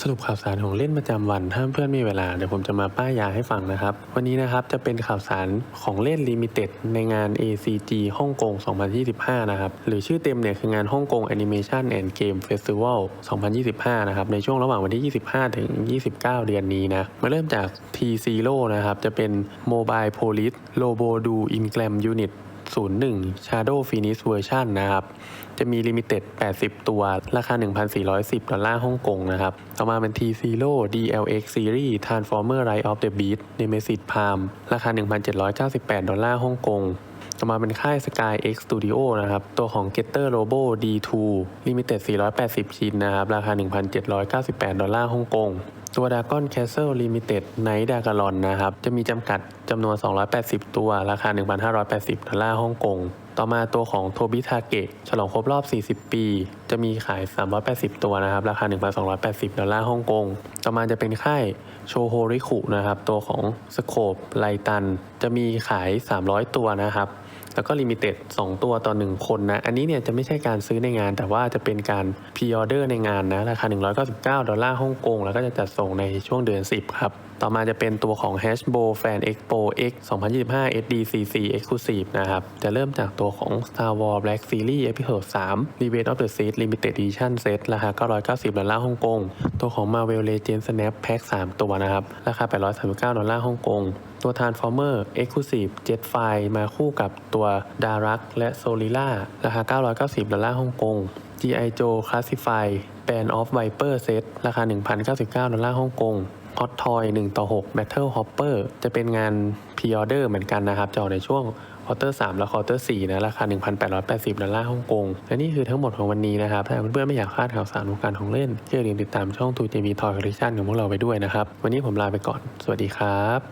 สรุปข่าวสารของเล่นประจำวัน ถ้าเพื่อนมีเวลาเดี๋ยวผมจะมาป้ายยาให้ฟังนะครับ วันนี้นะครับจะเป็นข่าวสารของเล่นลิมิเต็ดในงาน ACG ฮ่องกง 2025 นะครับ หรือชื่อเต็มเนี่ยคืองานฮ่องกง Animation and Game Festival 2025 นะครับ ในช่วงระหว่างวันที่ 25 ถึง 29 เดือนนี้นะ มาเริ่มจาก T0 นะครับ จะเป็น Mobile Police Robo Do Ingram Unit 01 Shadow Finish Version นะครับ จะมี Limited 80 ตัว ราคา 1,410 ดอลลาร์ฮ่องกงนะครับ ต่อมาเป็น T0 DLX Series Transformer Rise of the Beast Nemesis Prime ราคา 1,798 ดอลลาร์ฮ่องกงต่อมาเป็นค่าย Sky X Studio นะครับ ตัวของ Getter Robo D2 Limited 480 ชิ้นนะครับ ราคา 1,798 ดอลลาร์ฮ่องกง ตัว Dragon Castle Limited Night d a g a l o n นะครับ จะมีจำกัดจำนวน 280 ตัว ราคา 1,580 ดอลลาร์ฮ่องกง ต่อมาตัวของ Tobi Target ฉลองครบรอบ 40 ปี จะมีขาย 380 ตัวนะครับ ราคา 1,280 ดอลลาร์ฮ่องกง ต่อมาจะเป็นค่ายโชโฮริคุนะครับ ตัวของ Scope ไลตัน จะมีขาย 300 ตัวนะครับ แล้วก็ลิมิเต็ด2ตัวต่อ 1 คนนะ อันนี้เนี่ยจะไม่ใช่การซื้อในงาน แต่ว่าจะเป็นการพ r ออเดอร์ในงานนะ ราคา 199 ดอลลาร์ฮ่องกง แล้วก็จะจัดส่งในช่วงเดือน 10 ครับ ต่อมาจะเป็นตัวของ Hashbo Fan Expo X 2025 SDCC Exclusive นะครับ จะเริ่มจากตัวของ Star Wars Black Series Episode 3 Revenge of the Sith Limited Edition Set ราคา 990 ดอลลาร์ฮ่องกง ตัวของ Marvel Legends Snap Pack 3 ตัวนะครับ ราคา 839 ดอลลาร์ฮ่องกง ตัว Transformer Exclusive Jetfire มาคู่กับตัว Darak และ Solila ราคา 990 ดอลลาร์ฮ่องกง G.I. Joe Classify Band of Viper Set ราคา 1,099 ดอลลาร์ฮ่องกง Hot Toy 1ต่อ6 Battle Hopper จะเป็นงาน Pre-order เหมือนกันนะครับจะออกในช่วงคอเตอร์3และคอเตอร์4นะ ราคา 1,880 ดอลลาร์ฮ่องกง และนี่คือทั้งหมดของวันนี้นะครับ ถ้าเพื่อนๆไม่อยากพลาดข่าวสารวงการของเล่นอย่าลืมติดตามช่อง 2JB Toy Collection ของพวกเราไปด้วยนะครับ วันนี้ผมลาไปก่อน สวัสดีครับ